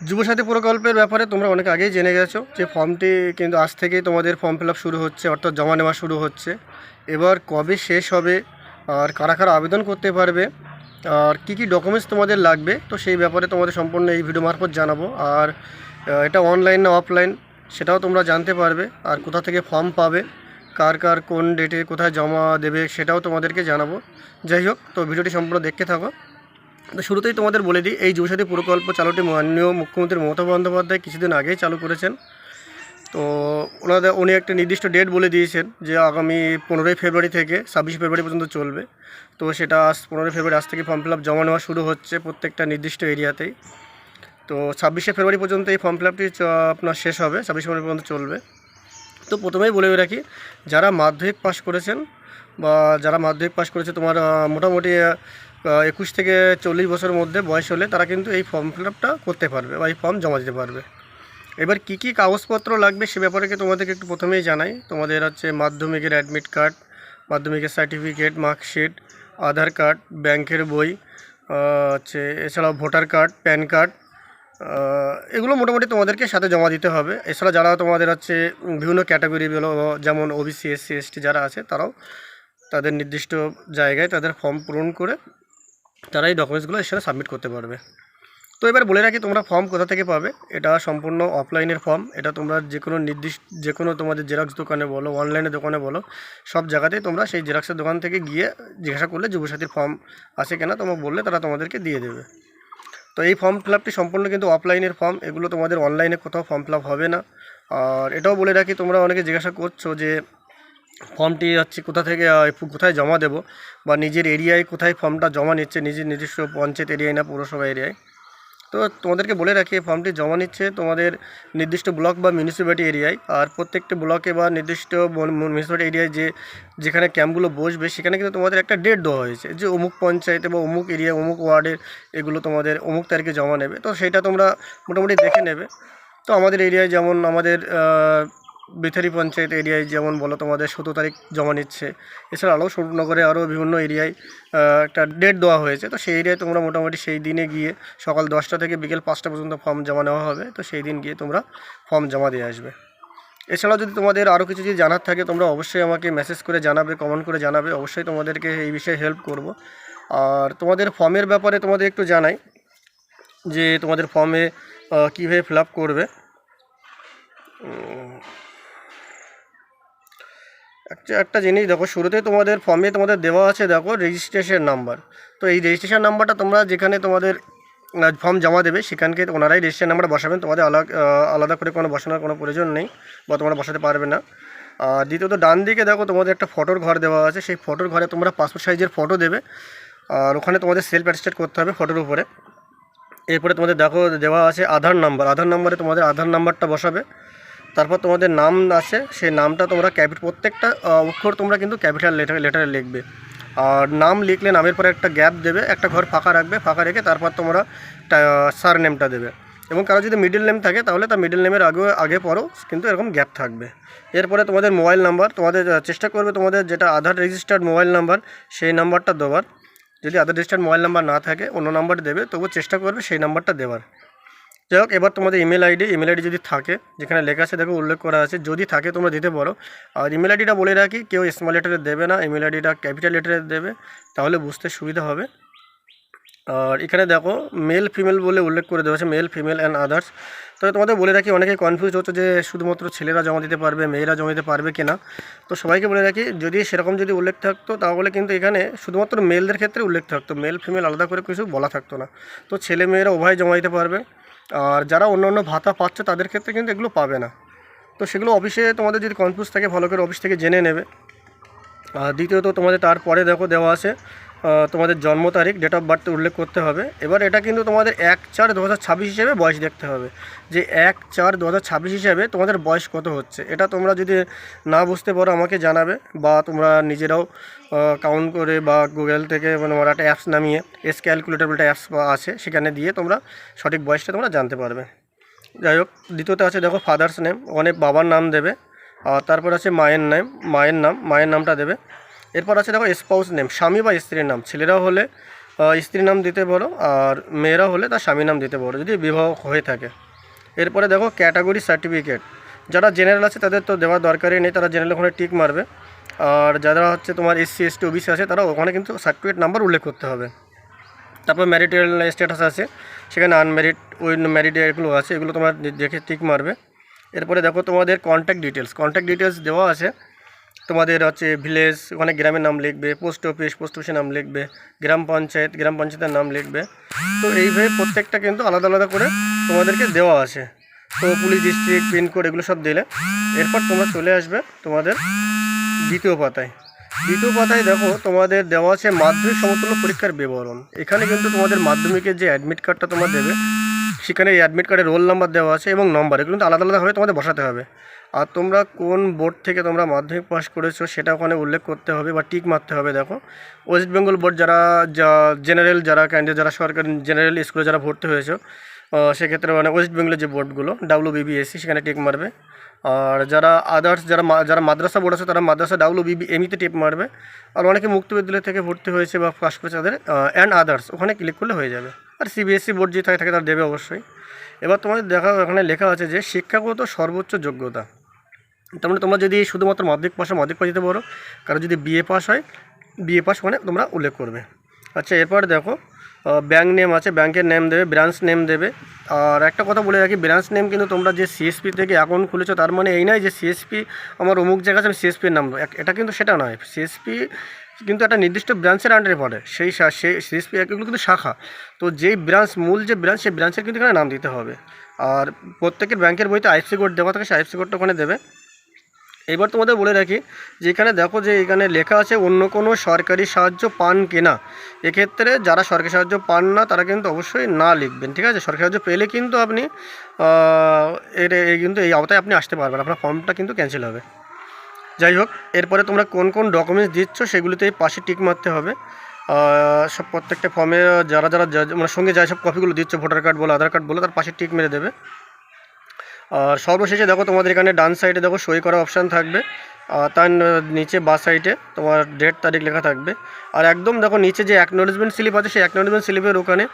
যুবসাথী প্রকল্পের ব্যাপারে তোমরা অনেক আগেই জেনে গেছো যে ফর্মটি কিন্তু আজ থেকেই তোমাদের ফর্ম ফিল শুরু হচ্ছে, অর্থাৎ জমা নেওয়া শুরু হচ্ছে। এবার কবে শেষ হবে আর কারা কারা আবেদন করতে পারবে আর কি কি ডকুমেন্টস তোমাদের লাগবে, তো সেই ব্যাপারে তোমাদের সম্পূর্ণ এই ভিডিও মারফত জানাব। আর এটা অনলাইন না অফলাইন সেটাও তোমরা জানতে পারবে আর কোথা থেকে ফর্ম পাবে, কার কার কোন ডেটে কোথায় জমা দেবে সেটাও তোমাদেরকে জানাব। যাই হোক, তো ভিডিওটি সম্পূর্ণ দেখতে থাকো। তো শুরুতেই তোমাদের বলে দিই, এই যুবসাথী প্রকল্প চালুটি মাননীয় মুখ্যমন্ত্রী মমতা বন্দ্যোপাধ্যায় কিছুদিন আগেই চালু করেছেন। তো ওনাদের, উনি একটা নির্দিষ্ট ডেট বলে দিয়েছেন যে আগামী পনেরোই ফেব্রুয়ারি থেকে ছাব্বিশে ফেব্রুয়ারি পর্যন্ত চলবে। তো সেটা আজ পনেরোই ফেব্রুয়ারি, আজ থেকে ফর্ম ফিল আপ জমা নেওয়া শুরু হচ্ছে প্রত্যেকটা নির্দিষ্ট এরিয়াতেই। তো ছাব্বিশে ফেব্রুয়ারি পর্যন্ত এই ফর্ম ফিল আপটি আপনার শেষ হবে, ছাব্বিশে ফেব্রুয়ারি পর্যন্ত চলবে। তো প্রথমেই বলে রাখি, যারা মাধ্যমিক পাশ করেছেন বা যারা মাধ্যমিক পাশ করেছে, তোমার মোটামুটি একুশ থেকে চল্লিশ বছরের মধ্যে বয়স হলে তারা কিন্তু এই ফর্ম ফিল করতে পারবে বা এই ফর্ম জমা দিতে পারবে। এবার কি কি কাগজপত্র লাগবে সে ব্যাপারে তোমাদেরকে একটু প্রথমেই জানাই। তোমাদের হচ্ছে মাধ্যমিকের অ্যাডমিট কার্ড মাধ্যমিকের সার্টিফিকেট মার্কশিট আধার কার্ড ব্যাংকের বই হচ্ছে এছাড়াও ভোটার কার্ড প্যান কার্ড এগুলো মোটামুটি তোমাদেরকে সাথে জমা দিতে হবে। এছাড়া যারা তোমাদের হচ্ছে বিভিন্ন ক্যাটাগরি বলো, যেমন ওবিসি এসসি এসটি যারা আছে, তারাও তাদের নির্দিষ্ট জায়গায় তাদের ফর্ম পূরণ করে তারা এই ডকুমেন্টসগুলো এর সাথে সাবমিট করতে পারবে। তো এবার বলে রাখি, তোমরা ফর্ম কোথা থেকে পাবে? এটা সম্পূর্ণ অফলাইনের ফর্ম এটা তোমরা যে কোনো নির্দিষ্ট যে কোনো তোমাদের জেরক্স দোকানে বলো অনলাইনে দোকানে বলো, সব জায়গাতেই তোমরা সেই জেরক্সের দোকান থেকে গিয়ে জিজ্ঞাসা করলে যুবসাথীর ফর্ম আছে কিনা তোমাকে বললে তারা তোমাদেরকে দিয়ে দেবে। তো এই ফর্ম ফিল আপটি সম্পূর্ণ কিন্তু অফলাইনের ফর্ম এগুলো তোমাদের অনলাইনে কোথাও ফর্ম ফিল হবে না। আর এটাও বলে রাখি, তোমরা অনেকে জিজ্ঞাসা করছ যে ফর্মটি হচ্ছে কোথা থেকে কোথায় জমা দেব বা নিজের এরিয়ায় কোথায় ফর্মটা জমা নিচ্ছে, নিজের নিজস্ব পঞ্চায়েত এরিয়ায় না পৌরসভা এরিয়ায়। তো তোমাদেরকে বলে রাখি ফর্মটি জমা নিচ্ছে তোমাদের নির্দিষ্ট ব্লক বা মিউনিসিপ্যালিটি এরিয়ায় আর প্রত্যেকটা ব্লকে বা নির্দিষ্ট মিউনিসিপ্যালিটি এরিয়ায় যে, যেখানে ক্যাম্পগুলো বসবে, সেখানে কিন্তু তোমাদের একটা ডেট দেওয়া হয়েছে যে অমুক পঞ্চায়েতে বা অমুক এরিয়া, অমুক ওয়ার্ডের এগুলো তোমাদের অমুক তারিখে জমা নেবে। তো সেটা তোমরা মোটামুটি দেখে নেবে। তো আমাদের এরিয়ায় যেমন আমাদের বেথারি পঞ্চায়েত এরিয়ায় যেমন বলো তোমাদের সতেরো তারিখ জমা নিচ্ছে। এছাড়া আরও স্বরূপনগরে আরও বিভিন্ন এরিয়ায় একটা ডেট দেওয়া হয়েছে। তো সেই এরিয়ায় তোমরা মোটামুটি সেই দিনে গিয়ে সকাল দশটা থেকে বিকেল পাঁচটা পর্যন্ত ফর্ম জমা নেওয়া হবে। তো সেই দিন গিয়ে তোমরা ফর্ম জমা দিয়ে আসবে। এছাড়াও যদি তোমাদের আরও কিছু যদি জানার থাকে, তোমরা অবশ্যই আমাকে মেসেজ করে জানাবে কমেন্ট করে জানাবে। অবশ্যই তোমাদেরকে এই বিষয়ে হেল্প করব। আর তোমাদের ফর্মের ব্যাপারে তোমাদের একটু জানাই, যে তোমাদের ফর্মে কীভাবে ফিল করবে। একটা একটা জিনিস দেখো, শুরুতেই তোমাদের ফর্মে তোমাদের দেওয়া আছে দেখো রেজিস্ট্রেশন নাম্বার তো এই রেজিস্ট্রেশন নাম্বারটা তোমরা যেখানে তোমাদের ফর্ম জমা দেবে, সেখানকে ওনারাই রেজিস্ট্রেশন নাম্বার বসাবেন। তোমাদের আলাদা আলাদা করে কোনো বসানোর কোনো প্রয়োজন নেই বা তোমরা বসাতে পারবে না। আর দ্বিতীয়ত ডান দিকে দেখো তোমাদের একটা ফটোর ঘর দেওয়া আছে, সেই ফটোর ঘরে তোমরা পাসপোর্ট সাইজের ফটো দেবে। আর ওখানে তোমাদের সেলফ অ্যাটেস্টেড করতে হবে ফটোর উপরে। এরপরে তোমাদের দেখো দেওয়া আছে আধার নাম্বার আধার নাম্বারে তোমাদের আধার নাম্বারটা বসাবে। তারপর তোমাদের নাম আছে, সেই নামটা তোমরা ক্যাপিট, প্রত্যেকটা অক্ষর তোমরা কিন্তু ক্যাপিটাল লেটার, লেটারে লিখবে। আর নাম লিখলে নামের পরে একটা গ্যাপ দেবে, একটা ঘর ফাঁকা রাখবে, ফাঁকা রেখে তারপর তোমরা সার নেমটা দেবে। এবং কারও যদি মিডল নেম থাকে, তাহলে তার মিডল নেমের আগে আগে পরও কিন্তু এরকম গ্যাপ থাকবে। এরপরে তোমাদের মোবাইল নাম্বার তোমাদের চেষ্টা করবে তোমাদের যেটা আধার রেজিস্টার্ড মোবাইল নাম্বার সেই নাম্বারটা দেওয়ার। যদি আধার রেজিস্টার্ড মোবাইল নাম্বার না থাকে, অন্য নাম্বার দেবে তবুও চেষ্টা করবে সেই নাম্বারটা দেওয়ার। যাই হোক, এবার তোমাদের ইমেল আইডি ইমেল আইডি যদি থাকে, যেখানে লেখা আছে, দেখো উল্লেখ করা আছে, যদি থাকে তোমরা দিতে পারো। আর ইমেল আইডিটা বলে রাখি, কেউ স্মল লেটারে দেবে না ইমেল আইডিটা ক্যাপিটাল লেটারে দেবে, তাহলে বুঝতে সুবিধা হবে। আর এখানে দেখো মেল ফিমেল বলে উল্লেখ করে দেওয়া মেল ফিমেল অ্যান্ড আদার্স তবে তোমাদের বলে রাখি, অনেকে কনফিউজ হচ্ছে যে শুধুমাত্র ছেলেরা জমা দিতে পারবে, মেয়েরা জমা দিতে পারবে কিনা। তো সবাইকে বলে রাখি, যদি সেরকম যদি উল্লেখ থাকতো, তাহলে কিন্তু এখানে শুধুমাত্র মেলদের ক্ষেত্রে উল্লেখ থাকতো। মেল ফিমেল আলাদা করে কিছু বলা থাকতো না। তো ছেলে, মেয়েরা উভয় জমা দিতে পারবে। আর যারা অন্য অন্য ভাতা পাচ্ছে তাদের ক্ষেত্রে কিন্তু এগুলো পাবে না। তো সেগুলো অফিসে তোমাদের যদি কনফিউজ থাকে, ভালো করে অফিস থেকে জেনে নেবে। আর দ্বিতীয়ত তোমাদের তারপরে দেখো দেওয়া আছে তোমাদের জন্ম তারিখ ডেট অফ বার্থ উল্লেখ করতে হবে। এবার এটা কিন্তু তোমাদের এক চার দু হিসেবে বয়স দেখতে হবে। যে এক চার দু হিসাবে তোমাদের বয়স কত হচ্ছে? এটা তোমরা যদি না বুঝতে পারো, আমাকে জানাবে বা তোমরা নিজেরাও কাউন্ট করে বা গুগল থেকে মানে আমার একটা অ্যাপস নামিয়ে এস ক্যালকুলেটার একটা অ্যাপস আছে, সেখানে দিয়ে তোমরা সঠিক বয়সটা তোমরা জানতে পারবে। যাই হোক, দ্বিতীয়তে আছে দেখো ফাদার্স নেম ওখানে বাবার নাম দেবে, আর তারপর আছে মায়ের নাম মায়ের নাম, মায়ের নামটা দেবে। এরপর আছে দেখো স্পাউস নেম স্বামী বা স্ত্রীর নাম। ছেলেরা হলে স্ত্রীর নাম দিতে পারো আর মেয়েরা হলে তার স্বামীর নাম দিতে পারো, যদি বিবাহ হয়ে থাকে। এরপরে দেখো ক্যাটাগরি সার্টিফিকেট যারা জেনারেল আছে তাদের তো দেওয়ার দরকারই নেই, তারা জেনারেল ওখানে টিক মারবে। আর যারা হচ্ছে তোমার এসসি এসটি ওবিসি আছে, তারা ওখানে কিন্তু সার্টিফিকেট নাম্বার উল্লেখ করতে হবে। তারপর ম্যারিটাল স্ট্যাটাস আছে, সেখানে আনম্যারিড ওই ম্যারিড এগুলো আছে, এগুলো তোমার দেখে টিক মারবে। এরপরে দেখো তোমাদের কন্ট্যাক্ট ডিটেলস কন্ট্যাক্ট ডিটেলস দেওয়া আছে। তোমাদের হচ্ছে ভিলেজ ওখানে গ্রামের নাম লিখবে পোস্ট অফিস পোস্ট অফিসের নাম লিখবে, গ্রাম পঞ্চায়েত, গ্রাম পঞ্চায়েতের নাম লিখবে। তো এইভাবে প্রত্যেকটা কিন্তু আলাদা আলাদা করে তোমাদেরকে দেওয়া আছে। তো পুলিশ ডিস্ট্রিক্ট পিনকোড এগুলো সব দিলে। এরপর তোমরা চলে আসবে তোমাদের দ্বিতীয় পাতায়। দ্বিতীয় পাতায় দেখো, তোমাদের দেওয়া আছে মাধ্যমিক সমতুল্য পরীক্ষার বিবরণ। এখানে কিন্তু তোমাদের মাধ্যমিকের যে অ্যাডমিট কার্ডটা তোমার দেবে, সেখানে এই অ্যাডমিট কার্ডের রোল নাম্বার দেওয়া আছে এবং নম্বর এগুলো কিন্তু আলাদা আলাদাভাবে তোমাদের বসাতে হবে। আর তোমরা কোন বোর্ড থেকে তোমরা মাধ্যমিক পাস করেছ সেটা ওখানে উল্লেখ করতে হবে বা টিক মারতে হবে, দেখো। ওয়েস্ট বেঙ্গল বোর্ড যারা, যা জেনারেল যারা ক্যান্ডিডেট যারা সরকারি জেনারেল স্কুলে যারা ভর্তি হয়েছে সেক্ষেত্রে মানে ওয়েস্ট বেঙ্গলের যে বোর্ডগুলো ডাব্লিউ বিবিএসসি সেখানে টিক মারবে। আর যারা আদার্স যারা যারা মাদ্রাসা বোর্ড আছে, তারা মাদ্রাসা ডাব্লিউ বিবি এমিতে টিপ মারবে। আর অনেকে মুক্ত বিদ্যালয় থেকে ভর্তি হয়েছে বা পাস করেছে তাদের অ্যান্ড আদার্স ওখানে ক্লিক করলে হয়ে যাবে। আর সিবিএসসি বোর্ড যে থাকে থাকে, তারা দেবে অবশ্যই। এবার তোমাদের দেখা, এখানে লেখা আছে যে, শিক্ষাগত সর্বোচ্চ যোগ্যতা। তার মানে তোমরা যদি শুধুমাত্র মাধ্যমিক পাশে মাধ্যমিক পাস দিতে পারো কারও যদি বিএ পাস হয় বিএ পাস মানে তোমরা উল্লেখ করবে। আচ্ছা এরপর দেখো ব্যাঙ্ক নেম আছে ব্যাংকের নেম দেবে ব্রাঞ্চ নেম দেবে। আর একটা কথা বলে রাখি ব্রাঞ্চ নেম কিন্তু তোমরা যে সিএসপি থেকে অ্যাকাউন্ট খুলেছো, তার মানে এই নয় যে সিএসপি আমার অমুক জায়গা আছে, আমি সিএসপির নাম এটা কিন্তু সেটা নয়। সিএসপি কিন্তু একটা নির্দিষ্ট ব্রাঞ্চের আন্ডারে পড়ে। সেই সেই সিএসপি এগুলো কিন্তু শাখা। তো যেই ব্রাঞ্চ মূল যে ব্রাঞ্চ সেই ব্রাঞ্চের কিন্তু এখানে নাম দিতে হবে। আর প্রত্যেকের ব্যাংকের বইতে আইএফসি কোড দেওয়া থাকে, সেই আইএফসি কোডটা ওখানে দেবে। এবার তোমাদের বলে রাখি যে এখানে দেখো যে এখানে লেখা আছে অন্য কোনো সরকারি সাহায্য পান কিনা। এক্ষেত্রে যারা সরকারি সাহায্য পান না, তারা কিন্তু অবশ্যই না লিখবেন, ঠিক আছে? সরকারি সাহায্য পেলে কিন্তু আপনি এটা কিন্তু এই আওতায় আপনি আসতে পারবেন, আপনার ফর্মটা কিন্তু ক্যান্সেল হবে। যাই হোক, এরপরে তোমরা কোন কোন ডকুমেন্টস দিচ্ছ সেগুলিতে পাশে টিক মারতে হবে। সব প্রত্যেকটা ফর্মে যারা যারা মানে সঙ্গে যা সব কপিগুলো দিচ্ছ ভোটার কার্ড বলো আধার কার্ড বলো, তার পাশে টিক মেরে দেবে। আর সর্বশেষে দেখো তোমাদের এখানে ডান সাইডে দেখো সই করা অপশান থাকবে। আর তার নিচে বা সাইডে তোমার ডেট তারিখ লেখা থাকবে। আর একদম দেখো নিচে যে অ্যাকনোলেজমেন্ট স্লিপ আছে, সেই অ্যাকনোলেজমেন্ট স্লিপের ওখানে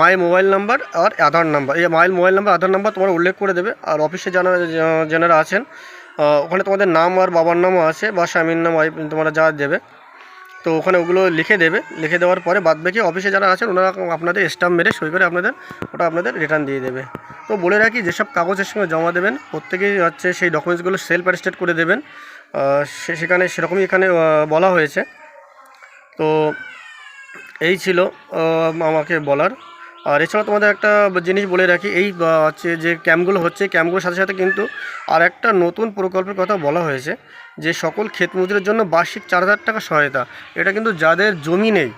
my mobile number R Aadhaar number এই my mobile number Aadhaar number তোমার উল্লেখ করে দেবে। আর অফিসে যারা যারা আছেন ওখানে তোমাদের নাম আর বাবার নামও আছে বা স্বামীর নাম তোমরা যা দেবে। তো ওখানে ওগুলো লিখে দেবে। লিখে দেওয়ার পরে বাদ বাকি অফিসে যারা আছেন, ওনারা আপনাদের স্টাম্প মেরে সই করে আপনাদের ওটা আপনাদের রিটার্ন দিয়ে দেবে। তো বলে রাখি, যেসব কাগজের সঙ্গে জমা দেবেন, প্রত্যেকেই হচ্ছে সেই ডকুমেন্টসগুলো সেলফ অ্যাটেস্টেড করে দেবেন। সেখানে সেরকমই এখানে বলা হয়েছে। তো এই ছিল আমাকে বলার। আর এছাড়া তোমাদের একটা জিনিস বলে রাখি, এই হচ্ছে যে ক্যাম্পগুলো হচ্ছে, ক্যাম্পগুলোর সাথে সাথে কিন্তু আর একটা নতুন প্রকল্পের কথা বলা হয়েছে, যে সকল ক্ষেত মজুরের জন্য বার্ষিক চার হাজার টাকা সহায়তা। এটা কিন্তু যাদের জমি নেই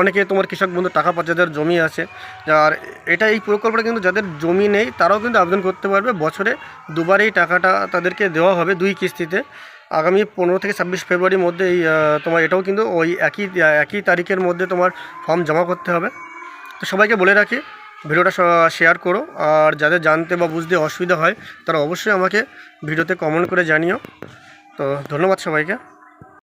অনেকে তোমার কৃষক বন্ধু টাকা পাচ্ছে, যাদের জমি আছে, আর এটা এই প্রকল্পটা কিন্তু যাদের জমি নেই, তারাও কিন্তু আবেদন করতে পারবে, বছরে দুবার এই টাকাটা তাদেরকে দেওয়া হবে দুই কিস্তিতে। আগামী পনেরো থেকে ছাব্বিশ ফেব্রুয়ারির মধ্যে এই তোমার এটাও কিন্তু ওই একই একই তারিখের মধ্যে তোমার ফর্ম জমা করতে হবে। তো সবাইকে বলে রাখি, ভিডিওটা শেয়ার করো। আর যাদের জানতে বা বুঝতে অসুবিধা হয়, তারা অবশ্যই আমাকে ভিডিওতে কমেন্ট করে জানিও। তো ধন্যবাদ সবাইকে।